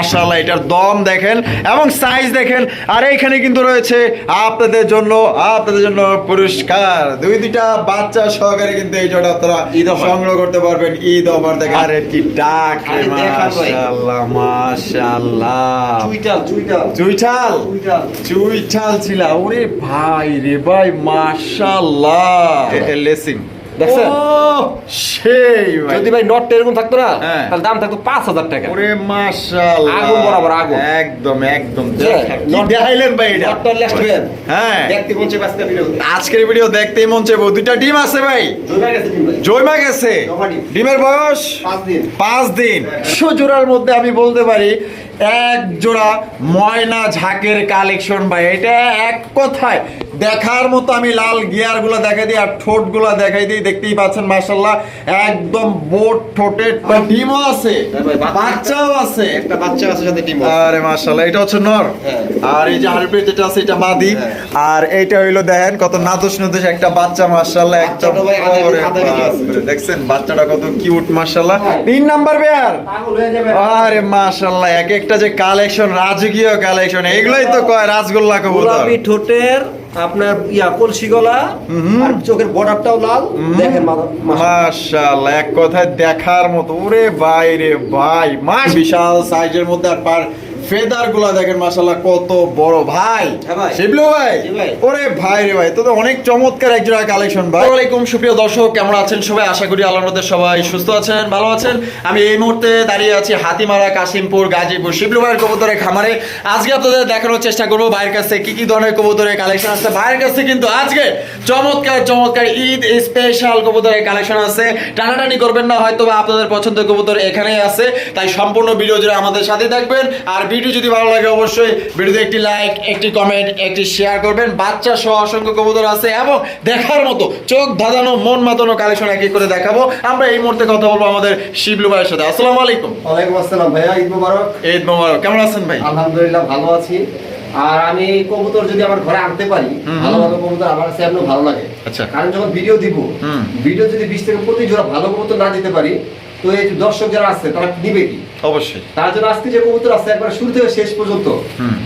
মাশাআল্লাহ এটার দম দেখেন এবং সাইজ দেখেন। আর এইখানে কিন্তু রয়েছে আপনাদের জন্য আপনাদের জন্য পুরস্কার। দুই দুইটা বাচ্চা সহকারে কিন্তু এই জোড়া আপনারা ঈদ। সংগ্রহ করতে পারবেন। ঈদ অফার দেখেন। আরে কি ডাক। মাশাআল্লাহ মাশাআল্লাহ। চুইটাল চুইটাল চুইটাল চুইঠাল। ছিল। ওরে ভাই রে ভাই মাশাআল্লাহ। লেসিং দেখছেন? সেই যদি ভাই নটটা এরকম থাকতো না হ্যাঁ। তাহলে দাম থাকতো পাঁচ হাজার টাকা। ওরে মাশাআল্লাহ। আগুন বরাবর আগুন। একদম একদম। দেখাইলেন ভাই এটা? হ্যাঁ। দেখতে মন চাই বাঁচতে ভিডিও আজকের ভিডিও দেখতেই মন চাইব। দুইটা ডিম আছে ভাই। জয়মা গেছে ডিমের বয়স পাঁচ দিন। পাঁচ দিন। জোড়ার মধ্যে আমি বলতে পারি এক জোড়া ময়না ঝাঁকের কালেকশন ভাই এটা এক কথায় দেখার মতো আমি লাল গিয়ারগুলো দেখাই দিই আর ঠোঁটগুলো দেখাই দিই দেখতেই পাচ্ছেন মাসাল্লাহ একদম বোট ঠোঁটে ডিমও আছে হ্যাঁ বাচ্চাও আছে। একটা বাচ্চা আছে সাথে ডিম আরে মাশাআল্লাহ এটা হচ্ছে নর। হ্যাঁ। আর এই যে হারপিট যেটা আছে এটা মাদি। হ্যাঁ। আর এইটা হইল দেখেন কত নাদুস নাদুস একটা বাচ্চা মাশাআল্লাহ একদম দেখছেন বাচ্চাটা কত কিউট মার্শাল্লাহ তিন নাম্বার বেয়ার হয়ে আরে মাশাআল্লাহ এক একটা যে কালেকশন রাজকীয় কালেকশন এগুলাই তো কয় রাজগোল্লা কবুতর। গোলাপি ঠোঁটের আপনার ইয়া কলসি গলা আর চোখের বর্ডারটাও লাল দেখেন মাশাআল্লাহ এক কথায় দেখার মতো। ওরে ভাই রে ভাই মাস বিশাল সাইজের মধ্যে আর পার ফেদারগুলা দেখেন মাশাআল্লাহ কত বড়। ভাই হ্যাঁ শিবলু ভাই? ওরে ভাই রে ভাই তো অনেক চমৎকার এক জোড়া কালেকশন ভাই। আলাইকুম সুপ্রিয় দর্শক কেমন আছেন সবাই? আশা করি আল্লাহর সবাই সুস্থ আছেন ভালো আছেন। আমি এই মুহূর্তে দাঁড়িয়ে আছি হাতিমারা কাশিমপুর গাজীপুর শিবলু ভাইয়ের কবুতরের খামারে। আজকে আপনাদের দেখানোর চেষ্টা করব ভাইয়ের কাছে কি কি ধরনের কবুতরের কালেকশন আছে। ভাইয়ের কাছে কিন্তু আজকে চমৎকার চমৎকার ঈদ স্পেশাল কবুতরের কালেকশন আছে। টানাটানি করবেন না হয়তো বা আপনাদের পছন্দের কবুতর এখানেই আছে। তাই সম্পূর্ণ ভিডিও জুড়ে আমাদের সাথে থাকবেন। আর ভিডিও যদি ভালো লাগে অবশ্যই ভিডিওতে একটি লাইক একটি কমেন্ট একটি শেয়ার করবেন। বাচ্চা সহ অসংখ্য কবুতর আছে এবং দেখার মতো চোখ ধাঁধানো মন মাতানো কালেকশন এক এক করে দেখাবো। আমরা এই মুহূর্তে কথা বলব আমাদের শিবলু ভাইয়ের সাথে। আসসালামু আলাইকুম। ওয়ালাইকুম আসসালাম ভাইয়া ঈদ মোবারক। ঈদ মোবারক। কেমন আছেন ভাই? আলহামদুলিল্লাহ ভালো আছি। আর আমি কবুতর যদি আমার ঘরে আনতে পারি ভালো ভালো কবুতর আমার কাছে এমন ভালো লাগে। আচ্ছা। কারণ যখন ভিডিও দিব ভিডিও যদি বিশ থেকে পঁচিশ জোড়া ভালো কবুতর না দিতে পারি তো এই দর্শক যারা আছে তারা নিবে কি? অবশ্যই। তার জন্য আজকে যে কবুতর আছে একবার শুরু থেকে শেষ পর্যন্ত।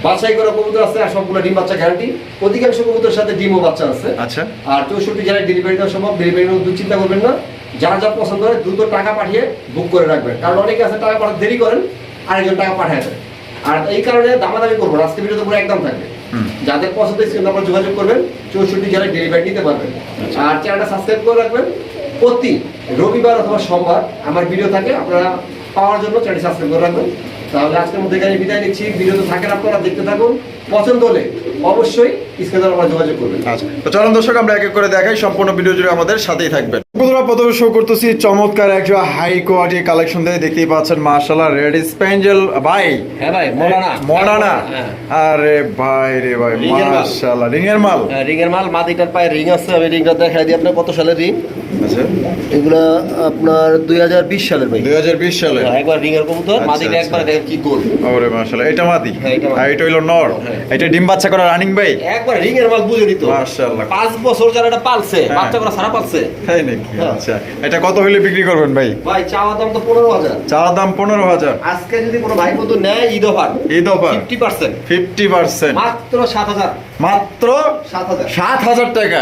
বাছাই করা কবুতর আছে আর সবগুলো ডিম বাচ্চা গ্যারান্টি অধিকাংশ কবুতর সাথে ডিমও বাচ্চা আছে। আচ্ছা। আর চৌষট্টি জেলায় ডেলিভারি দেওয়া সম্ভব। ডেলিভারি দু চিন্তা করবেন না। যার যা পছন্দ হয় দ্রুত টাকা পাঠিয়ে বুক করে রাখবেন। কারণ অনেকে আছে টাকা পাঠাতে দেরি করেন আরেকজন টাকা পাঠায় আর এই কারণে দামাদামি করব আজকে ভিডিওতে পুরো একদম থাকবে। যাদের পছন্দ নাম্বার যোগাযোগ করবেন। চৌষট্টি জেলায় ডেলিভারি নিতে পারবেন। আর চ্যানেলটা সাবস্ক্রাইব করে রাখবেন। প্রতি রবিবার অথবা সোমবার আমার ভিডিও থাকে আপনারা পাওয়ার জন্য চ্যানেল সাবস্ক্রাইব করে রাখবেন। তাহলে আজকের মধ্যে এখানে বিদায় নিচ্ছি। ভিডিও তো থাকেন আপনারা দেখতে থাকুন। পছন্দ হলে অবশ্যই স্ক্রিনে আমরা যোগাযোগ করবেন। আচ্ছা তো চলুন দর্শক আমরা এক এক করে দেখাই। সম্পূর্ণ ভিডিও জুড়ে আমাদের সাথেই থাকবেন। বন্ধুরা প্রথমে শো করতেছি চমৎকার একটা হাই কোয়ালিটি কালেকশন দিয়ে দেখতেই পাচ্ছেন মার্শাল্লাহ রেড স্পেঞ্জেল ভাই হ্যাঁ ভাই মোলানা। মডানা হ্যাঁ আরে ভাই রে ভাই রিংয়ের মাল। মার্শাল্লাহ রিংয়ের মাল। রিংয়ের মাল মাদিটার পায়ে রিং আছে আমি রিংটা দেখাই দিই আপনার কত সালের রিং? আচ্ছা এগুলা আপনার দুই হাজার বিশ সালের ভাই দুই হাজার বিশ সালে? একবার রিংয়ের কবুতর মাদিটা। একবার দেখেন কি গোল। ওরে মার্শাল্লাহ এটা মাদি? এটা মাদি। আর এটা হইল নর। এটা ডিম বাচ্চা করা রানিং ভাই একবার রিংয়ের মাল বুঝে নিত। মাশাআল্লাহ। পাঁচ বছর যারা এটা পালছে। বাচ্চা করা সারা পালছে। তাই নাকি। আচ্ছা এটা কত হইলে বিক্রি করবেন ভাই? ভাই চাওয়া দাম তো পনেরো হাজার। চা দাম পনেরো হাজার। আজকে যদি কোনো ভাই বন্ধু নেয় Eid offer Eid offer? Fifty percent fifty percent মাত্র সাত হাজার। মাত্র সাত হাজার। টাকা।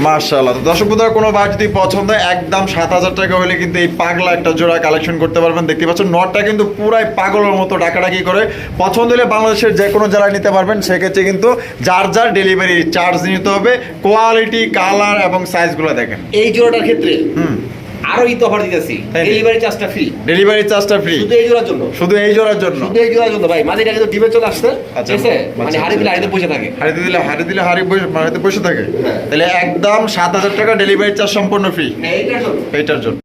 মার্শাল্লাহ তো দর্শক বন্ধুরা কোনো বার যদি পছন্দ একদম সাত হাজার টাকা হলে কিন্তু এই পাগলা একটা জোড়া কালেকশন করতে পারবেন। দেখতে পাচ্ছেন নটটা কিন্তু পুরাই পাগলের মতো ডাকাডাকি করে। পছন্দ হলে বাংলাদেশের যে কোনো জেলায় নিতে পারবেন। সেক্ষেত্রে কিন্তু যার যার ডেলিভারি চার্জ নিতে হবে। কোয়ালিটি কালার এবং সাইজগুলো দেখেন। এই জোড়াটার ক্ষেত্রে হুম। আরও ঈদ অফার দিতেছি। ডেলিভারি চার্জটা ফ্রি ডেলিভারি চার্জটা ফ্রি শুধু এই জোড়ার জন্য। শুধু এই জোড়ার জন্য। শুধু এই জোড়ার জন্য ভাই। মাঝিটা কিন্তু ডিমে চলে আসছে। আচ্ছা, ঠিক আছে? মানে আচ্ছা, হাড়ি দিলে আচ্ছা। হাড়িতে বসে থাকে। হারিতে দিলে হারি দিলে বসে হারিতে বসে থাকে। হ্যাঁ। তাহলে একদম সাত হাজার টাকা ডেলিভারি চার্জ সম্পূর্ণ ফ্রি হ্যাঁ, এইটার জন্য।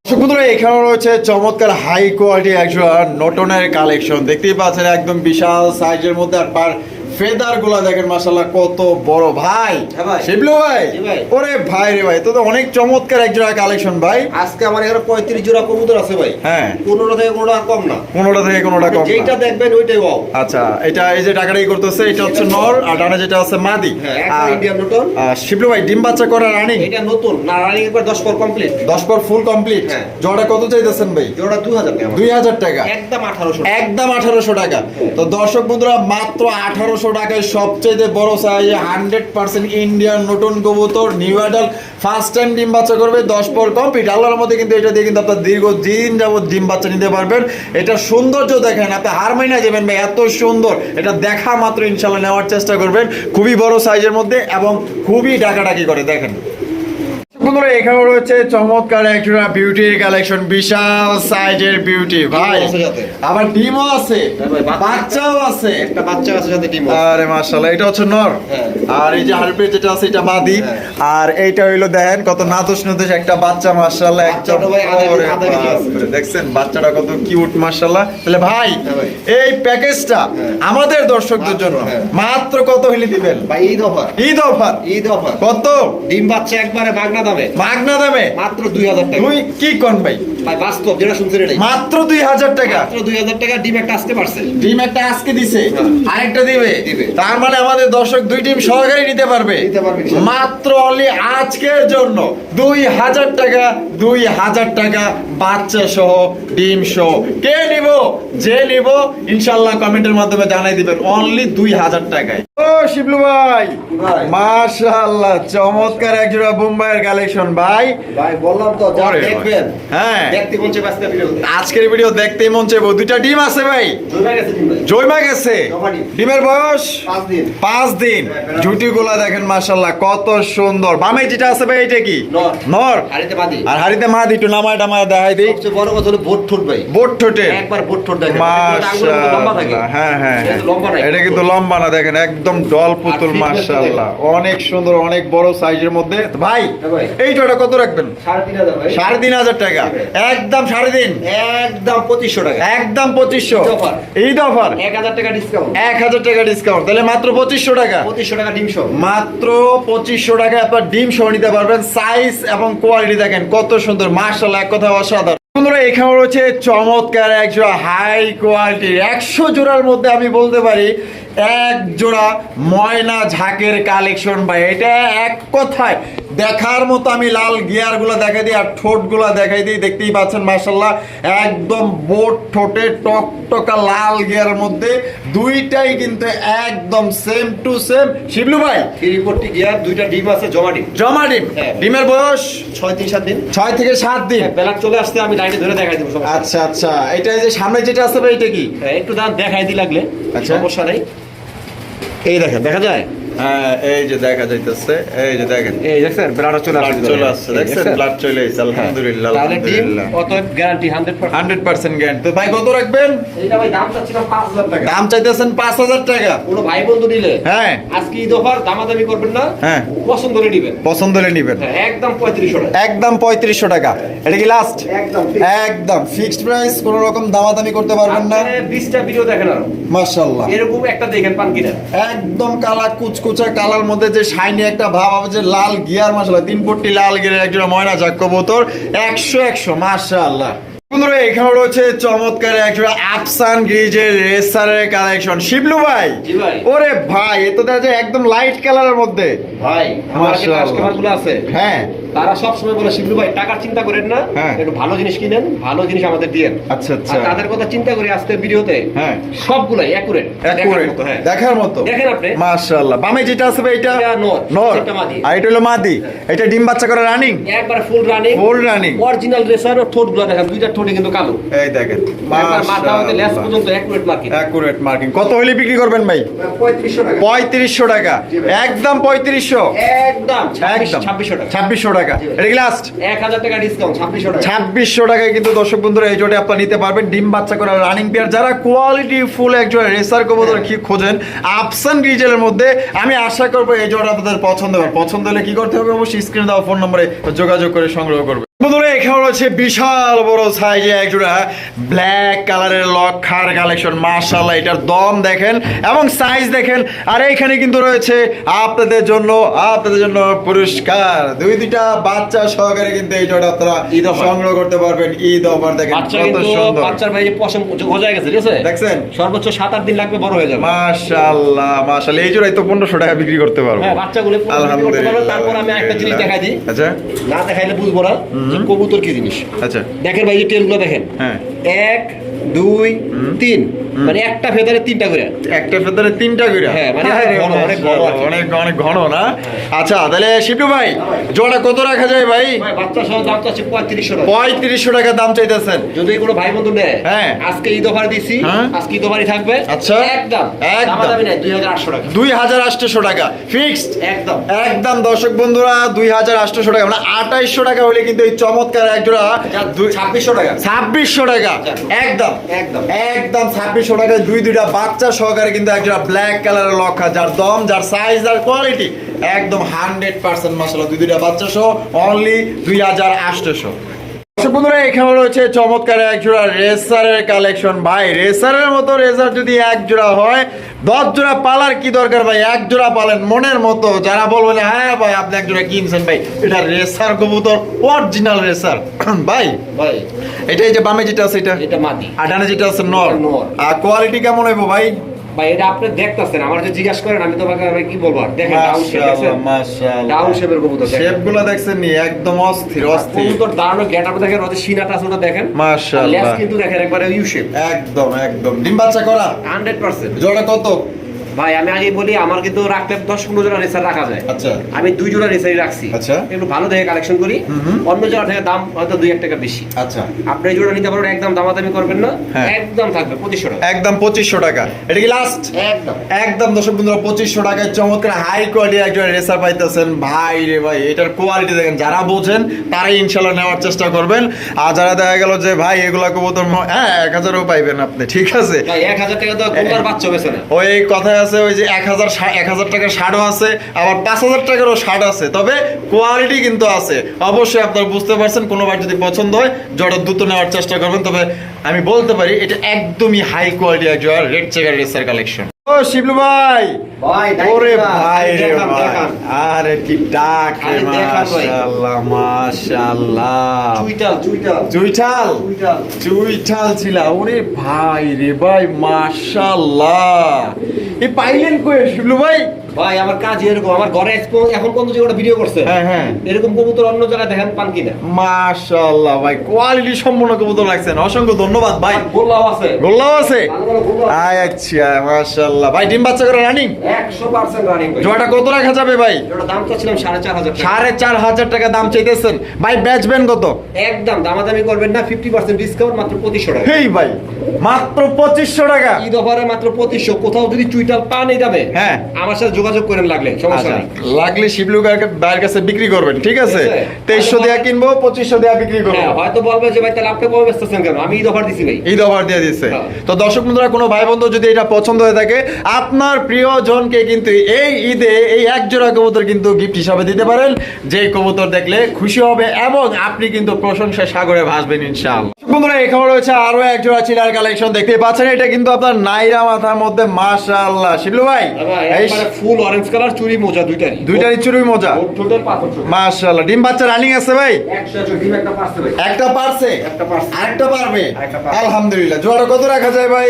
এখানে রয়েছে চমৎকার হাই কোয়ালিটি একজন নটনের কালেকশন দেখতেই পাচ্ছেন একদম বিশাল সাইজের মধ্যে আর পার ফেদারগুলা দেখেন মাসাল্লাহ কত বড় ভাই। হ্যাঁ শিবলু ভাই? ওরে ভাই রে ভাই তো অনেক চমৎকার এক জোড়া কালেকশন ভাই। আজকে আমার এখানে পঁয়ত্রিশ জোড়া কবুতর আছে ভাই। হ্যাঁ। পনেরো থেকে কোনোটা কম না। কোনোটা থেকে কোনোটা কম না। যেইটা দেখবেন ওইটাই ওয়াও আচ্ছা এটা এই যে টাকাটাই করতেছে এটা হচ্ছে নর আর ডানে যেটা আছে মাদি। হ্যাঁ শিবলু ভাই ডিম বাচ্চা করা রানিং এটা নতুন না রানিং একবার দশ পর কমপ্লিট দশ পর ফুল কমপ্লিট। জোড়া কত চাইতেছেন ভাই? জোড়া দু হাজার টাকা। দুই হাজার টাকা। একদম আঠারোশো একদম আঠারোশো টাকা। তো দর্শক বন্ধুরা মাত্র আঠারোশো টাকায় সবচেয়ে বড় সাইজ হান্ড্রেড পার্সেন্ট ইন্ডিয়ান নতুন কবুতর নিউ অ্যাডাল ফার্স্ট টাইম ডিম বাচ্চা করবে, দশ পর কমপ্লিট আল্লাহর মধ্যে কিন্তু এটা দিয়ে কিন্তু আপনার দীর্ঘদিন যাবত ডিম বাচ্চা নিতে পারবেন। এটা সৌন্দর্য দেখেন, আপনি হার মাইনা যাবেন ভাই, এত সুন্দর। এটা দেখা মাত্র ইনশাল্লাহ নেওয়ার চেষ্টা করবেন। খুবই বড় সাইজের মধ্যে এবং খুবই ডাকাডাকি করে, দেখেন। বন্ধুরা এখানে রয়েছে চমৎকার একটা বিউটির কালেকশন বিশাল সাইজের বিউটি ভাই। আবার ডিমও আছে হ্যাঁ বাচ্চাও আছে একটা বাচ্চা আছে সাথে ডিম আরে মাশাআল্লাহ এটা হচ্ছে নর হ্যাঁ। আর এই যে হারপে যেটা আছে এটা মাদি হ্যাঁ। আর এইটা হইল দেখেন কত নাদুস নাদুস একটা বাচ্চা মাশাআল্লাহ একদম ভাই দেখছেন? বাচ্চাটা কত কিউট মাশাআল্লাহ। তাহলে ভাই হ্যাঁ এই প্যাকেজটা আমাদের দর্শকদের জন্য। হ্যাঁ। মাত্র কত হইলে দিবেন? ভাই Eid offer. Eid offer. Eid offer. কত? ডিম বাচ্চা একবারে বাগনা দামে। মাগনা দামে? মাত্র দুই হাজার টাকা। তুই কি কোন ভাই? ভাই বাস্তব যেটা শুনছেন এটাই। মাত্র দুই হাজার টাকা। মাত্র দুই হাজার টাকা ডিম একটা আসতে পারছে ডিম একটা আজকে দিছে। হ্যাঁ। আরেকটা দিবে। দিবে। তার মানে আমাদের দর্শক দুই ডিম সহকারে নিতে পারবে। নিতে পারবে, ইনশাআল্লাহ। মাত্র অনলি আজকের জন্য দুই হাজার টাকা দুই হাজার টাকা বাচ্চা সহ ডিম সহ। কে নিব? যে নিব? ইনশাল্লাহ কমেন্টের মাধ্যমে জানাই দিবেন। অনলি দুই হাজার টাকায়। ও শিবলু ভাই। মাশাআল্লাহ চমৎকার এক জোড়া বোম্বাইয়ের কালেকশন ভাই। ভাই বললাম তো যা দেখবেন হ্যাঁ। দেখতে মন চাইবে আজকে ভিডিও আজকের ভিডিও দেখতেই মন চাইব। দুইটা ডিম আছে ভাই। জয়মা গেছে ডিমের বয়স? পাঁচ দিন। পাঁচ দিন। ঝুটি গুলা দেখেন মাসাল্লাহ কত সুন্দর। বামে যেটা আছে ভাই এটা কি? নর। হাড়িতে বাদি আর হাড়িতে মা একটু নামায় টামায় দেখাই দিই। সবচেয়ে বড় কথা হলো বোট ঠোঁট ভাই। বোট ঠোঁটে একবার বোট ঠোঁট দেখেন। মাশাআল্লাহ হ্যাঁ হ্যাঁ এটা হ্যাঁ। কিন্তু লম্বা নাই। এটা কিন্তু লম্বা না দেখেন একদম ডল পুতুল মাশাআল্লাহ। অনেক সুন্দর অনেক বড় সাইজের মধ্যে। ভাই হ্যাঁ এই জোড়া কত রাখবেন? সাড়ে তিন হাজার টাকা। একদম সাড়ে তিন। একদম পঁচিশশো টাকা। একদম পঁচিশশো। ঈদ। ঈদ অফার। এক হাজার টাকা ডিসকাউন্ট এক হাজার টাকা ডিসকাউন্ট তাহলে মাত্র পঁচিশশো টাকা। পঁচিশশো টাকা ডিম সহ। মাত্র পঁচিশশো টাকায় আপনার ডিম সহ নিতে পারবেন। সাইজ এবং কোয়ালিটি দেখেন কত সুন্দর। মার্শাল এক কথা অসাধারণ। বন্ধুরা এখানে রয়েছে চমৎকার এক জোড়া হাই কোয়ালিটির একশো জোড়ার মধ্যে আমি বলতে পারি এক জোড়া ময়না ঝাঁকের কালেকশন ভাই এটা এক কথায় দেখার মতো আমি লাল গিয়ারগুলো দেখাই দিই আর ঠোঁটগুলো দেখাই দিই দেখতেই পাচ্ছেন মার্শাল্লাহ একদম বোট ঠোঁটে টকটকা লাল গিয়ার মধ্যে দুইটাই কিন্তু একদম সেম টু সেম শিবলু ভাই? ফোরটি গিয়ার দুইটা ডিম আছে জমা ডিম। জমা ডিম? হ্যাঁ। ডিমের বয়স? ছয় তিন সাত দিন। ছয় থেকে সাত দিন। বেলা চলে আসতে আমি লাইনে ধরে দেখাই দেবো আচ্ছা আচ্ছা। এটা যে সামনে যেটা আছে ভাই এটা কি? হ্যাঁ, একটু দাম দেখাই দিই লাগলে। আচ্ছা। সমস্যা নেই। এই দেখেন দেখা যায়? হ্যাঁ এই যে দেখা যাইতেছে এই যে দেখেন। এই দেখছেন বেলাটা চলে আসছে চলে আসছে দেখছেন? ব্লাড চলে এসেছে আলহামদুলিল্লাহ আলহামদুলিল্লাহ। অতএব guarantee hundred percent hundred percent guarantee তো ভাই কত রাখবেন? এইটা ভাই দাম চাচ্ছিলাম পাঁচ হাজার টাকা। দাম চাইতেছেন পাঁচ হাজার টাকা। কোনো ভাই বন্ধু নিলে হ্যাঁ। আজকে ঈদ অফার দামাদামি করবেন না হ্যাঁ। পছন্দ করে নিবেন। পছন্দ হলে নিবেন। হ্যাঁ একদম পঁয়ত্রিশশো টাকা। একদম পঁয়ত্রিশশো টাকা। এটা কি লাস্ট একদম একদম ফিক্সড প্রাইস কোনো রকম দামাদামি করতে পারবেন না। বিশটা ভিডিও দেখেন আরও। মাশাআল্লাহ। এরকম একটা দেখেন পান কিনা। একদম কালা কুচকুচা কালার মধ্যে যে শাইনি একটা ভাব হবে যে লাল গিয়ার মশলা তিন ফুটটি লাল গিয়ার একজোড়া ময়না যাক বোতর একশো একশো মাশাআল্লাহ। বন্ধুরা এখানে রয়েছে চমৎকার একটা আফসান গ্রিজের রেসারের কালেকশন শিবলু ভাই? ওরে ভাই এ তো দেখা একদম লাইট কালারের মধ্যে। ভাই আমার কাস্টমারগুলো আছে। হ্যাঁ। তারা সব সময় বলে শিবলু ভাই টাকার চিন্তা করেন না। হ্যাঁ। একটু ভালো জিনিস কিনেন ভালো জিনিস আমাদের দিয়েন। আচ্ছা আচ্ছা। তাদের কথা চিন্তা করি আজকে ভিডিওতে হ্যাঁ। সবগুলাই অ্যাকুরেট Accurate, হ্যাঁ। দেখার মতো। দেখেন আপনি। মাশাআল্লাহ। বামে যেটা আছে ভাই এটা নর, নর। এটা মাদি। আর এটা হলো মাদি। এটা ডিম বাচ্চা করে রানিং একবার full running full running original racer ও ঠোঁটগুলো দেখেন দুইটা ঠোঁটে কিন্তু কালো। এই দেখেন। মাথা হতে লেস পর্যন্ত অ্যাকুরেট মার্কিং অ্যাকুরেট মার্কিং কত হলে বিক্রি করবেন ভাই? পঁয়ত্রিশশো টাকা। পঁয়ত্রিশশো টাকা। জি ভাই। একদম পঁয়ত্রিশশো। একদম একদম। ছাব্বিশশো টাকা। ছাব্বিশশো টাকা। ভাই। এটা কি লাস্ট টাকা ডিসকাউন্ট টাকা। টাকায় কিন্তু দর্শক বন্ধুরা এই জোটে আপনারা নিতে পারবেন। ডিম বাচ্চা করা রানিং পেয়ার যারা কোয়ালিটি ফুল একজন রেসার কবুতর কি খোঁজেন আফসান গ্রিজেলের মধ্যে আমি আশা করব এই জোড়া আপনাদের পছন্দ হবে। পছন্দ হলে কি করতে হবে? অবশ্যই স্ক্রিনে দেওয়া ফোন নম্বরে যোগাযোগ করে সংগ্রহ করবে বন্ধুরা এখানে রয়েছে বিশাল বড় সাইজে একজোড়া ব্ল্যাক কালারের লক্ষার কালেকশন মার্শাল্লাহ এটার দম দেখেন এবং সাইজ দেখেন। আর এখানে কিন্তু রয়েছে আপনাদের জন্য আপনাদের জন্য পুরস্কার। দুই দুইটা বাচ্চা সহকারে কিন্তু এই জোড়া আপনারা ঈদ সংগ্রহ করতে পারবেন। ঈদ অফার দেখেন কত সুন্দর। বাচ্চার ভাই পশম গজায় গেছে ঠিক আছে? দেখছেন? সর্বোচ্চ সাত আট দিন লাগবে বড় হয়ে যাবে। মাশাআল্লাহ মাশাআল্লাহ এই জোড়াই তো পনেরোশো টাকা বিক্রি করতে পারব। হ্যাঁ বাচ্চাগুলো। তারপর আমি একটা জিনিস দেখাই দিই। আচ্ছা। না দেখাইলে বুঝব না। যে কবুতর কি জিনিস? আচ্ছা। দেখেন ভাই এই টেলগুলো দেখেন। হ্যাঁ। এক দুই তিন। মানে একটা ফেদারে তিনটা করে। একটা ফেদারে তিনটা করে। হ্যাঁ, মানে অনেক ঘন অনেক অনেক ঘন না? আচ্ছা তাহলে শিবলু ভাই জোড়া কত রাখা যায় ভাই? বাচ্চা সহ দাম তো পঁয়ত্রিশশো টাকা। পঁয়ত্রিশশো টাকা দাম চাইতেছেন। যদি কোনো ভাই বন্ধু নেয় হ্যাঁ। আজকে ঈদ অফার দিছি হ্যাঁ। আজকে ঈদ অফারই থাকবে। আচ্ছা। একদম। একদম। দুই হাজার আটশো টাকা। দুই হাজার আটশোশো টাকা। ফিক্সড একদম। একদম দর্শক বন্ধুরা দুই হাজার আটশোশো টাকা। মানে আঠাইশশো টাকা হলে কিন্তু এই চমৎকার এক জোড়া ছাব্বিশশো টাকা। ছাব্বিশশো টাকা। একদম। একদম। একদম টাকায় দুই দুইটা বাচ্চা সহকারে কিন্তু একটা ব্ল্যাক কালারের লক্ষা, যার দম, যার সাইজ যার কোয়ালিটি একদম হান্ড্রেড পার্সেন্ট মশলা দুই দুইটা বাচ্চা সহ অনলি দুই হাজার আটশোশো দর্শক বন্ধুরা এখানে রয়েছে চমৎকার এক জোড়া রেসারের কালেকশন। ভাই রেসারের মতো রেসার যদি এক জোড়া হয় দশ জোড়া পালার কি দরকার ভাই? এক জোড়া পালেন মনের মতো। যারা বলবেন হ্যাঁ ভাই আপনি এক জোড়া কিনছেন ভাই। এটা রেসার কবুতর অরিজিনাল রেসার। ভাই ভাই। এটা এই যে বামে যেটা আছে এটা? এটা মাদি। আর ডানে যেটা আছে নর। আর কোয়ালিটি কেমন হইব ভাই? ভাই এটা আপনি দেখতেছেন আমার যে জিজ্ঞাসা করেন আমি তোমাকে আমি কি বলব? দেখেন ডাউন শেপ মাশাআল্লাহ ডাউন শেপের কবুতর দেখেন। শেপগুলো দেখছেন নি? একদম অস্থির অস্থির। কবুতর দাঁড়ানো গেট আপ দেখেন ওদের সিনাটা আছে ওটা দেখেন। মাশাআল্লাহ। লেস কিন্তু দেখেন একবারে ইউ শেপ একদম একদম। ডিম বাচ্চা করা? হান্ড্রেড পার্সেন্ট জোড়া কত? ভাই আমি আগে বলি আমার কিন্তু রাখতে দশ পনেরো জোড়া রেসার রাখা যায়। আচ্ছা। আমি দুই জোড়া রেসারই রাখছি। আচ্ছা। একটু ভালো দেখে কালেকশন করি। অন্য জোড়া থেকে দাম হয়তো দুই এক টাকা বেশি। আচ্ছা। আপনি জোড়া নিতে পারবেন একদম দামাদামি করবেন না। হ্যাঁ। একদম থাকবে পঁচিশশো টাকা। একদম পঁচিশশো টাকা। এটা কি লাস্ট একদম। একদম দর্শক বন্ধুরা পঁচিশশো টাকায় চমৎকার হাই কোয়ালিটি একজন রেসার পাইতেছেন। ভাই রে ভাই এটার কোয়ালিটি দেখেন যারা বোঝেন তারাই ইনশাল্লাহ নেওয়ার চেষ্টা করবেন। আর যারা দেখা গেল যে ভাই এগুলা কবুতর হ্যাঁ এক হাজারও পাইবেন আপনি ঠিক আছে? এক হাজার টাকা তো বাচ্চা বেছে না। ওই কথায় আছে ওই যে এক হাজার এক হাজার টাকার শার্টও আছে, আবার পাঁচ হাজার টাকারও শার্ট আছে। তবে কোয়ালিটি কিন্তু আছে। অবশ্যই আপনারা বুঝতে পারছেন, কোনোবার যদি পছন্দ হয়, জড়া দ্রুত নেওয়ার চেষ্টা করবেন। তবে আমি বলতে পারি, এটা একদমই হাই কোয়ালিটি জয়ার রেড চেকার রেসার কালেকশন ও শিবলু ভাই। ভাই ওরে ভাই রে ভাই। আরে কি ডাক রে মাশাআল্লাহ মাশাআল্লাহ চুইটাল চুইটাল। চুইটাল? ছিল। ওরে ভাই রে ভাই মাশাআল্লাহ এ পাইলেন কই শিবলু ভাই? ভাই আমার কাজ এরকম আমার ঘরে এখন- পর্যন্ত যে ওটা ভিডিও করছে হ্যাঁ হ্যাঁ। এরকম কবুতর অন্য জায়গায় দেখেন পান কিনা? মাশাআল্লাহ ভাই কোয়ালিটি সম্পূর্ণ কবুতর লাগছেন অসংখ্য ধন্যবাদ ভাই। গোল্লাও আছে। গোল্লাও আছে? আয় আচ্ছা মাশাআল্লাহ। ভাই ডিম বাচ্চা করে রানিং 100% রানিং ভাই। জোয়াটা কত রাখা যাবে ভাই? ওটা দাম চাচ্ছিলাম সাড়ে চার হাজার টাকা। দাম চাইতেছেন। ভাই বেচবেন কত? একদম দামাদামি করবেন না ফিফটি পার্সেন্ট ডিসকাউন্ট মাত্র পঁচিশশো টাকা। হেই ভাই মাত্র পঁচিশশো টাকা। ঈদ অফারে মাত্র পঁচিশশো কোথাও যদি চুইটাল পান এই দামে হ্যাঁ। আমার সাথে যোগাযোগ করেন লাগলে সমস্যা আচ্ছা, নেই। লাগলে শিবলু ভাইয়ের কাছে বিক্রি করবেন ঠিক আছে। তেইশশো দেয়া কিনবো পঁচিশশো দেয়া বিক্রি করব। হ্যাঁ হয়তো বলবে যে ভাই তাহলে আপনি কবে বেচতেছেন কেন? আমি ঈদ অফার দিছি ভাই। ঈদ অফার দিয়ে দিচ্ছে হ্যাঁ। তো দর্শক বন্ধুরা কোনো ভাই বন্ধু যদি এটা পছন্দ হয়ে থাকে আপনার প্রিয় জনকে কিন্তু এই ঈদে এই এক জোড়া কবুতর কিন্তু গিফট হিসাবে দিতে পারেন। যে কবুতর দেখলে খুশি হবে এবং আপনি কিন্তু প্রশংসা সাগরে ভাসবেন ইনশাআল্লাহ। বন্ধুরা এখানে রয়েছে আরও এক জোড়া চিলার কালেকশন দেখতে পাচ্ছেন। এটা কিন্তু আপনার নাইরা মাথার মধ্যে মাশাআল্লাহ। শিবলু ভাই এই ফুল অরেঞ্জ কালার চুরি মোজা দুইটারই। দুইটারই চুরুই মজা। মাশাআল্লাহ। ডিম বাচ্চা রানিং আছে ভাই? একটা পাঁচতে ভাই। একটা পারছে? একটা পারবে? আলহামদুলিল্লাহ। কত রাখা যায় ভাই?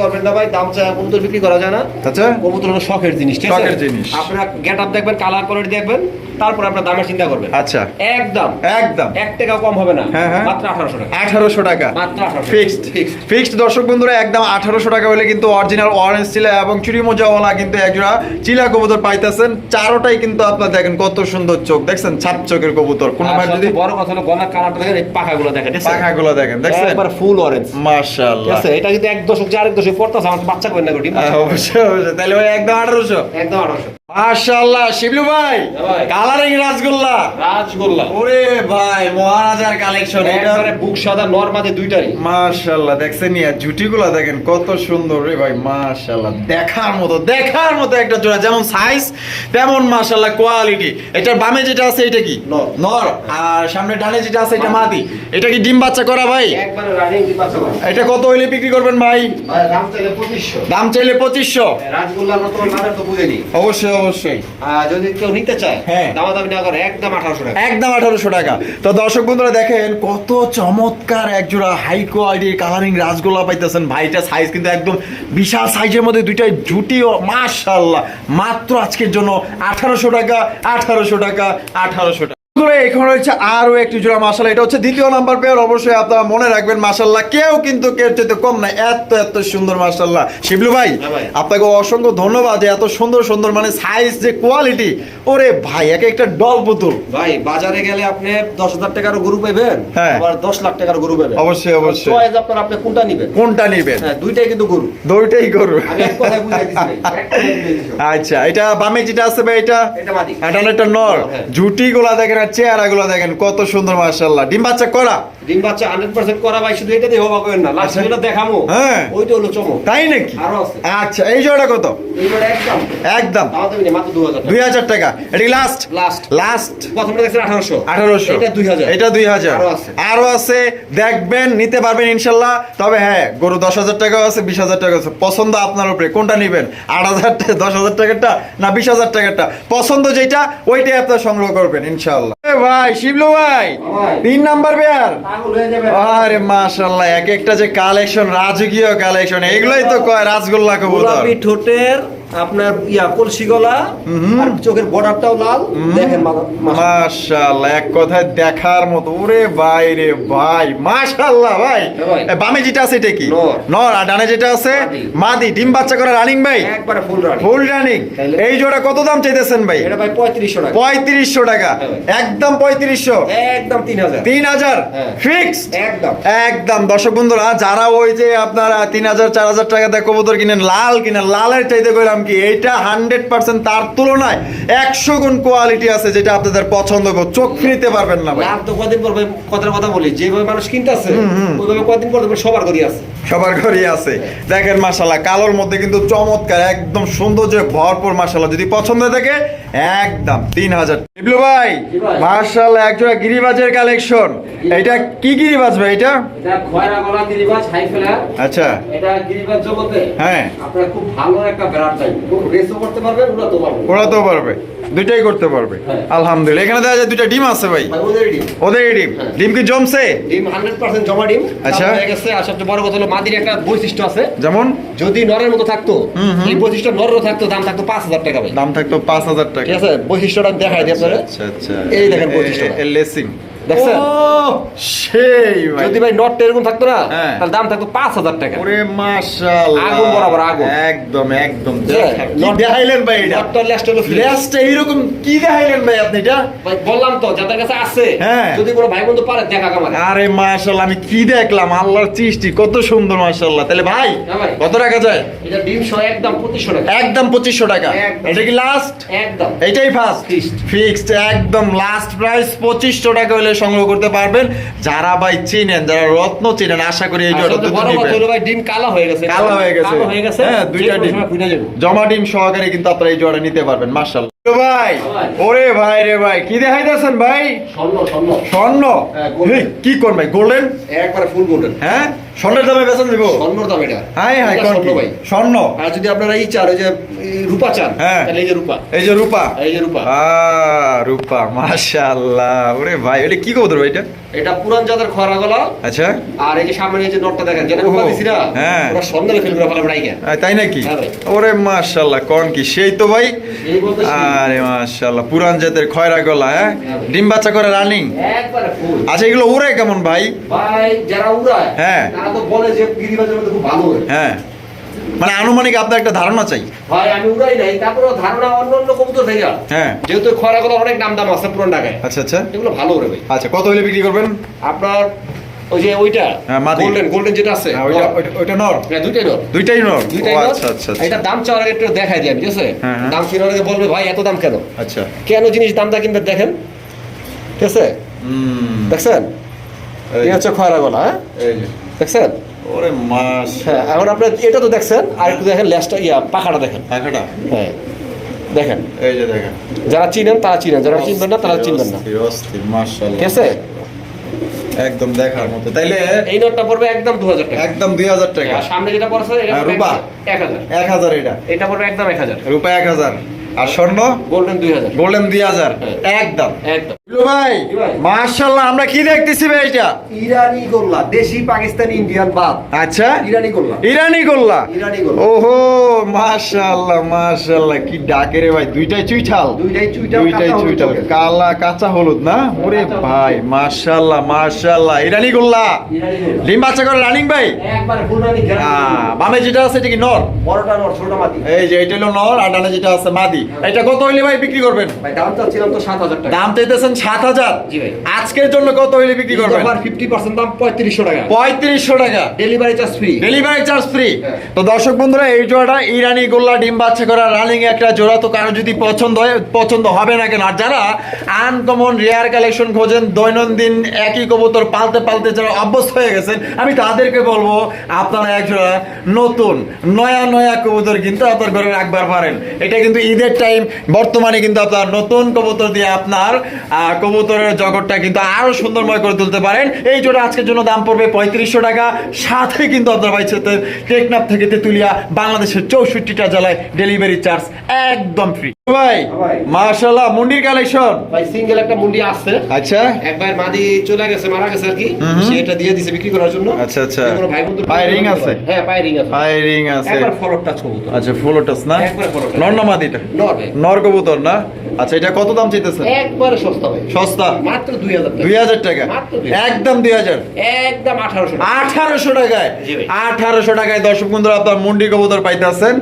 করবেন না ভাই দাম কবুতর বিক্রি করা যায় না। আচ্ছা। কবুতর হলো শখের জিনিস শখের জিনিস। আপনার গেট আপ দেখবেন কালার কোয়ালিটি দেখবেন তারপর আপনার দামের চিন্তা করবেন। আচ্ছা। একদম। একদম। এক টাকা কম হবে না। হ্যাঁ, হ্যাঁ। মাত্র আঠারোশো টাকা। আঠারোশো টাকা। মাত্র ফিক্সড ফিক্সড দর্শক বন্ধুরা একদম আঠারোশো টাকা হলে কিন্তু অরিজিনাল অরেঞ্জ ছিল এবং চুরি মোজাওয়ালা কিন্তু একজোড়া চিলা কবুতর পাইতেছেন চারোটাই কিন্তু আপনার দেখেন কত সুন্দর চোখ। দেখছেন? ছাপ চোখের কবুতর। কোন ভাই যদি বড় কথা হলো গলার কালারটা দেখেন এই পাখাগুলো দেখেন? পাখাগুলো দেখেন দেখছেন? একবার ফুল অরেঞ্জ মাশাআল্লাহ। আচ্ছা এটা কিন্তু এক দশক যে আরেক দশক পড়তাছে আমার বাচ্চা কই না হ্যাঁ, অবশ্যই অবশ্যই। তাহলে ওই একদম আঠারোশো। একদম আঠারোশো। মাশাআল্লাহ শিবলু ভাই। কালারিং রাসগোল্লা রাজগোল্লা। ওরে ভাই মহারাজার কালেকশন এটা বুক সাদা নরমাদে দুইটাই মাশাআল্লাহ দেখছেন ইয়া জুটিগুলা দেখেন কত সুন্দর রে ভাই মাশাআল্লাহ দেখার মতো দেখার মতো একটা জোড়া যেমন সাইজ তেমন মাশাআল্লাহ কোয়ালিটি এটার বামে যেটা আছে এটা কি? নর। নর। আর সামনে ডানে যেটা আছে এটা মাদি। এটা কি ডিম বাচ্চা করা ভাই? একবারে রানিং ডিম বাচ্চা এটা কত হইলে বিক্রি করবেন ভাই? দাম চাইলে পঁচিশশো। দাম চাইলে পঁচিশশো। রাজগোল্লা আমরা তোমার মানে তো বুঝে নিই অবশ্যই অবশ্যই। যদি কেউ নিতে চায় হ্যাঁ। দামা না করে একদম আঠারোশো টাকা। একদম আঠারোশো টাকা। তো দর্শক বন্ধুরা দেখেন কত চমৎকার একজোড়া হাই কোয়ালিটির কালারিং রাসগোল্লা পাইতেছেন। ভাইটা সাইজ কিন্তু একদম বিশাল সাইজের মধ্যে দুইটাই জুটিও মাশাল্লাহ মাত্র আজকের জন্য আঠারোশো টাকা আঠারোশো টাকা আঠারোশো টাকা। এখানে রয়েছে আরও একটি জোড়া মাসাল্লাহ এটা হচ্ছে দ্বিতীয় নাম্বার পেয়ার অবশ্যই আপনারা মনে রাখবেন মাসাল্লাহ কেউ কিন্তু কেউ চাইতে কম না। এত এত সুন্দর মাসাল্লাহ শিবলু ভাই হ্যাঁ আপনাকে অসংখ্য ধন্যবাদ যে এত সুন্দর সুন্দর মানে সাইজ যে কোয়ালিটি ওরে ভাই এক একটা ডল পুতুল। ভাই বাজারে গেলে আপনি দশ হাজার টাকার গরু পাইবেন হ্যাঁ। আবার দশ লাখ টাকার গরু পাবেন। অবশ্যই, অবশ্যই। চয়েস আপনার আপনি কোনটা নিবেন? কোনটা নিবেন? হ্যাঁ দুইটাই কিন্তু গরু। দুইটাই গরু। ভাই। আচ্ছা এটা বামে যেটা আছে ভাই এটা? এটা নর। জুটি গুলা দেখেন আর চেহারা গুলা দেখেন কত সুন্দর ডিম বাচ্চা করা? ডিম বাচ্চা হান্ড্রেড পার্সেন্ট করা ভাই শুধু এটা দিয়ে হবা করেন না। লাস্ট আচ্ছা। যেটা দেখামো হ্যাঁ। ওইটা হলো চমক। তাই নাকি? আরও আছে। আচ্ছা এই জোড়া কত? একদম। মাত্র টাকা। এটা লাস্ট লাস্ট লাস্ট প্রথমটা দেখছেন আঠারোশো। আঠারোশো। এটা দুই হাজার। এটা দুই হাজার। আরও আছে। আরও আছে। দেখবেন নিতে পারবেন ইনশাল্লাহ তবে হ্যাঁ গরু দশ হাজার টাকাও আছে বিশ হাজার টাকা আছে। পছন্দ আপনার উপরে। কোনটা নিবেন? আট হাজার টাকা দশ হাজার টাকারটা না বিশ হাজার টাকারটা? পছন্দ যেটা ওইটাই আপনার সংগ্রহ করবেন ইনশাল্লাহ ভাই শিবলু ভাই। তিন নাম্বার বেয়ার। আরে মাশাল্লাহ এক একটা যে কালেকশন রাজকীয় কালেকশন এগুলোই তো কয় রাজগোল্লা কবুতর। ঠোঁটের আপনার ইয়া কলসি গলা আর চোখের বর্ডারটাও লাল। দেখেন মাশাআল্লাহ। এক কথায় দেখার মতো। ওরে ভাই রে ভাই মাশাআল্লাহ ভাই। বামে যেটা আছে এটা কি? নর। আর ডানে যেটা আছে? মাদি। ডিম বাচ্চা করা রানিং ভাই? একবারে ফুল রানি ফুল রানিং এই জোড়া কত দাম চাইতেছেন ভাই? এটা ভাই পঁয়ত্রিশশো টাকা। পঁয়ত্রিশশো টাকা। হ্যাঁ ভাই। একদম পঁয়ত্রিশশো। একদম তিন হাজার। তিন হাজার? হ্যাঁ। একদম। একদম। দর্শক বন্ধুরা যারা ওই যে আপনারা তিন হাজার চার হাজার টাকা দিয়ে কবুতর কিনেন লাল কিনেন লালের চাইতে কইলাম কি এইটা হান্ড্রেড পার্সেন্ট তার তুলনায় একশো গুণ কোয়ালিটি আছে যেটা আপনাদের পছন্দ চোখ ফিরিতে পারবেন না ভাই। তো কদিন পর কথার কথা বলি যেভাবে মানুষ কিনতেছে ওইভাবে কদিন পর সবার আছে। সবার ঘরেই আছে। দেখেন মাসাল্লাহ কালোর মধ্যে কিন্তু চমৎকার একদম সৌন্দর্য ভরপুর মাসাল্লাহ যদি পছন্দ থাকে একদম তিন হাজার। ভাই। মার্শাল্লাহ একজোড়া গিরিবাজের কালেকশন এটা কি গিরিবাজ ভাই এটা? এটা খয়রা গলা গিরিবাজ হাই ফেলার আচ্ছা। এটা গিরিবাজ জগতে। হ্যাঁ। আপনার খুব ভালো একটা ব্রান্ড টাইপ রেসও করতে পারবেন ওরা তো পারবেন ওড়াতেও পারবে। দুইটাই করতে পারবে। হ্যাঁ। আলহামদুলিল্লাহ। এখানে দেখা যায় দুইটা ডিম আছে ভাই। ওদের ডিম। ওদের ডিম। হ্যাঁ। ডিম কি জমছে? ডিম হান্ড্রেড পার্সেন্ট জমা ডিম। আচ্ছা। হয়ে গেছে আর সবচেয়ে বড় কথা হলো মাদির একটা বৈশিষ্ট্য আছে। যেমন? যদি নরের মতো থাকতো। এই বৈশিষ্ট্য নরেরও থাকতো দাম থাকতো পাঁচ হাজার টাকা ভাই। দাম থাকতো পাঁচ হাজার টাকা। ঠিক আছে? বৈশিষ্ট্যটা আমি দেখাই দিই আপনারা আচ্ছা আচ্ছা। এই দেখেন প্রতিষ্ঠা লেসিং দেখছেন? সেই ভাই। যদি ভাই নটটা এরকম থাকতো না হ্যাঁ। তাহলে দাম থাকতো পাঁচ হাজার টাকা। ওরে মাশাআল্লাহ। আগুন বরাবর আগুন। একদম একদম। কি? দেখাইলেন ভাই এটা? হলো। লেসটা এইরকম কি দেখাইলেন ভাই আপনি এটা? ভাই বললাম তো যাদের কাছে আছে হ্যাঁ। যদি কোনো ভাই বন্ধু পারে দেখা আরে মাশাআল্লাহ আমি কি দেখলাম? আল্লাহর সৃষ্টি কত সুন্দর মাশাআল্লাহ। তাহলে ভাই হ্যাঁ কত টাকা যায় এটা ডিম সহ একদম পঁচিশশো টাকা। একদম পঁচিশশো টাকা। এটা কি লাস্ট একদম। এইটাই ফার্স্ট ফিক্সড একদম লাস্ট প্রাইস পঁচিশশো টাকা হলে সংগ্রহ করতে পারবেন। যারা ভাই চিনেন যারা রত্ন চিনেন আশা করি এই জোড়া। হলো ভাই ডিম কালো হয়ে গেছে। কালো হয়ে গেছে। কালো হয়ে গেছে। হ্যাঁ দুইটা ডিম। জমা ডিম সহকারে কিন্তু আপনারা এই জোড়া নিতে পারবেন মার্শাল ভাই। ওরে ভাই রে ভাই কি দেখাইতেছেন ভাই? স্বর্ণ স্বর্ণ। স্বর্ণ? হ্যাঁ, কি করবেন গোল্ডেন? একবারে ফুল গোল্ডেন। হ্যাঁ? স্বর্ণের দামে বেতন দিব। স্বর্ণর দাম এটা। হাই হাই স্বর্ণ ভাই। স্বর্ণ। আর যদি আপনারা এই চান ওই যে রূপা চান হ্যাঁ। এই যে রূপা। এই যে রূপা। এই যে রূপা। রূপা মাশাআল্লাহ। ওরে ভাই এটা কি কবুতর ভাই এটা? এটা পুরান জাতের খরা গলা। আচ্ছা। আর এই যে সামনে এই যে নটটা দেখেন যেটা রূপা হ্যাঁ। ফেল করে ফেলা বেড়াই তাই নাকি? হ্যাঁ ওরে মাশাআল্লাহ কোন কি? সেই তো ভাই। আরে মাশাআল্লাহ পুরান জাতের খয়রা গলা হ্যাঁ? হ্যাঁ ডিম বাচ্চা করে রানিং। একবারে ফুল আচ্ছা এগুলো উড়ে কেমন ভাই? ভাই যারা উড়ায় হ্যাঁ। তারা তো বলে যে গিরিবাজের মধ্যে খুব ভালো হ্যাঁ। মানে আনুমানিক আপনার একটা ধারণা চাই। ভাই আমি উড়াই নাই তারপরে ধারণা অন্য অন্য কবুতর থেকে হ্যাঁ। যেহেতু অনেক নাম দাম আছে পুরান ঢাকায়। আচ্ছা আচ্ছা। এগুলো ভালো ভাই। আচ্ছা কত হলে বিক্রি করবেন? আপনার ওই যে ওইটা হ্যাঁ, মাদি। গোল্ডেন গোল্ডেন যেটা আছে হ্যাঁ, ওইটা ওইটা- নর? হ্যাঁ দুইটাই নর। দুইটাই নর? দুইটাই নর। আচ্ছা আচ্ছা আচ্ছা। এটা দাম চাওয়ার আগে একটু দেখাই দিই আমি ঠিক আছে। দাম আগে বলবে ভাই এত দাম কেন? আচ্ছা। কেন জিনিস দামটা কিন্তু দেখেন? ঠিক আছে? দেখছেন? এই- এই হচ্ছে খয়রা গলা হ্যাঁ? এই যে। দেখছেন? ওরে মাস। হ্যাঁ এখন আপনি এটা তো দেখছেন আর একটু দেখেন লেজটা ইয়া পাখাটা দেখেন। টাকাটা হ্যাঁ দেখেন। এই যে দেখেন। যারা চিনেন তারা চিনেন যারা চিনবেন না তারা চিনবেন না। মাশাআল্লাহ। ঠিক আছে? একদম দেখার মতো। তাইলে এই নোটটা পড়বে একদম দু হাজার টাকা। একদম দুই হাজার টাকা সামনে যেটা পড়ছে এটা পড়বে রূপা। এক হাজার। এক হাজার এটা। এটা পড়বে একদম এক হাজার। রূপা এক হাজার। আর স্বর্ণ? গোল্ডেন দুই হাজার। গোল্ডেন দুই হাজার। হ্যাঁ। একদম। একদম। ভাই ভাই। আমরা কি দেখতেছি ভাই এটা? ইরানি গোল্লা দেশি পাকিস্তানি ইন্ডিয়ান বাদ। আচ্ছা। ইরানি গোল্লা। ইরানি গোল্লা? ইরানি গোল্লা। ওহো মাশাআল্লাহ মাশাআল্লাহ কি ডাকে রে ভাই দুইটাই চুইঠাল। দুইটাই চুইটাল, দুইটাই চুইঠাল। কালা কাঁচা হলুদ না? ওরে ভাই মাশাআল্লাহ মাশাআল্লাহ ইরানি গোল্লা? ডিম বাচ্চা করে রানিং ভাই? একবারে ফুলরানি আহ, বামে যেটা আছে এটা কি নর? বড়টা নর ছোটটা মাটি এই যে এটা হলো নর আর ডানে যেটা আছে মাদি। এটা কত হইলে ভাই বিক্রি করবেন? ভাই দাম চাচ্ছিলাম তো সাত হাজার টাকা। দাম চাইতেছেন সাত হাজার? জি ভাই। আজকের জন্য কত হইলে বিক্রি করবেন? ফিফটি পার্সেন্ট দাম পঁয়ত্রিশশো টাকা। পঁয়ত্রিশশো টাকা। Delivery charge free delivery charge free. তো দর্শক বন্ধুরা এই জোড়াটা ইরানি গোল্লা ডিম বাচ্চা করা রানিং একটা জোড়া তো কারও যদি পছন্দ হয় পছন্দ হবে না কেন? আর যারা আনকমন রেয়ার কালেকশন খোঁজেন দৈনন্দিন একই কবুতর পালতে পালতে যারা অভ্যস্ত হয়ে গেছেন আমি তাদেরকে বলব আপনারা এক জোড়া নতুন নয়া নয়া কবুতর কিন্তু আপনার ঘরে রাখবার পারেন। এটা কিন্তু ঈদের টাইম বর্তমানে কিন্তু আপনার নতুন কবুতর দিয়ে আপনার কবুতরের জগৎটা কিন্তু আরও সুন্দরময় করে তুলতে পারেন। এই জোটা আজকের জন্য দাম পড়বে পঁয়ত্রিশশো টাকা। সাথে কিন্তু আপনার ভাই টেকনাফ থেকে তেতুলিয়া, বাংলাদেশের চৌষট্টিটা জেলায় ডেলিভারি চার্জ একদম ফ্রি ভাই ভাই। মুন্ডির কালেকশন ভাই সিঙ্গেল একটা মুন্ডি আছে আচ্ছা। একবার মাদি চলে গেছে মারা গেছে আর কি। দিয়ে বিক্রি করার জন্য। আচ্ছা, আচ্ছা। ভাই পায়ে আছে? হ্যাঁ পায়ে রিং আছে। ফায়ারিং আছে। একবার ফলোর টাচ আচ্ছা ফুলোটাস না? একবারে ফুলোটাস। নর না মাদিটা? নর নর কবুতর না? আচ্ছা এটা কত দাম চাইতেছেন? একবারে সস্তা ভাই। সস্তা? মাত্র দুই হাজার টাকা। টাকা। একদম দুই হাজার? একদম আঠারোশো টাকা। আঠারোশো টাকায়? জি ভাই। আঠারোশো টাকায় দর্শক বন্ধুরা আপনার মুন্ডি কবুতর পাইতেছেন।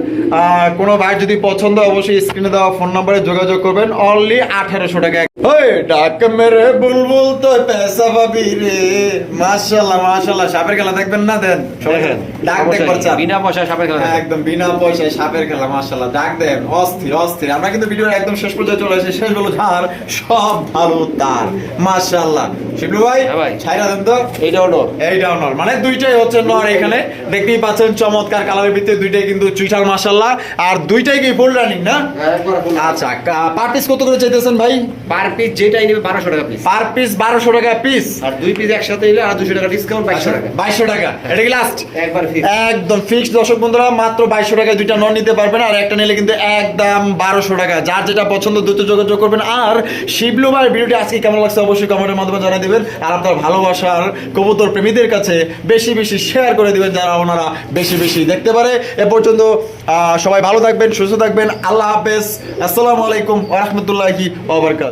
কোনো ভাই যদি পছন্দ অবশ্যই স্ক্রিনে দেওয়া ফোন নম্বরে যোগাযোগ করবেন। অনলি আঠারোশো টাকায়। ওই ডাক মেরে বুলবুল তো পেশা পাবি রে। মাশাল্লাহ মাশাল্লাহ সাপের খেলা দেখবেন না দেন? সবাই দেখেন, ডাক দেখবার চান বিনা পয়সায় সাপের খেলা একদম বিনা পয়সায় সাপের খেলা ডাক দেন অস্থির অস্থির। আমরা কিন্তু ভিডিওর একদম শেষ পর্যায়ে চলে এসেছি শেষ হলো ঝাড় সব ভালো তার। মাশাল্লাহ শিবলু ভাই হ্যাঁ ছাইরা দেন তো। এইটাও নর এইটাও নর মানে দুইটাই হচ্ছে নর এখানে। দেখতেই পাচ্ছেন চমৎকার কালারের ভিতরে দুইটাই কিন্তু চুইঠাল মাশাল্লাহ আর দুইটাই কি ফুল রানিং না? আচ্ছা পার পিস কত করে চাইতেছেন ভাই? পার পিস যেটাই নেবে বারোশো টাকা পিস পার পিস বারোশো টাকা পিস আর দুই পিস একসাথে নিলে আর দুশো টাকা ডিসকাউন্ট বাইশশো টাকা। বাইশশো টাকা। এটা কি লাস্ট একবার ফিক্স একদম ফিক্সড দর্শক বন্ধুরা মাত্র বাইশশো টাকায় দুইটা নন নিতে পারবেন আর একটা নিলে কিন্তু একদম বারোশো টাকা। যার যেটা পছন্দ দ্রুত যোগাযোগ করবেন। আর শিবলু ভাই ভিডিওটি আজকে কেমন লাগছে অবশ্যই কমেন্টের মাধ্যমে জানিয়ে দেবেন। আর আপনার ভালোবাসার কবুতর প্রেমীদের কাছে বেশি বেশি শেয়ার করে দেবেন যারা ওনারা বেশি বেশি দেখতে পারে। এ পর্যন্ত সবাই ভালো থাকবেন, সুস্থ থাকবেন। আল্লাহ হাফেজ। আসসালামু আলাইকুম রহমতুল্লাহি ওবরকাত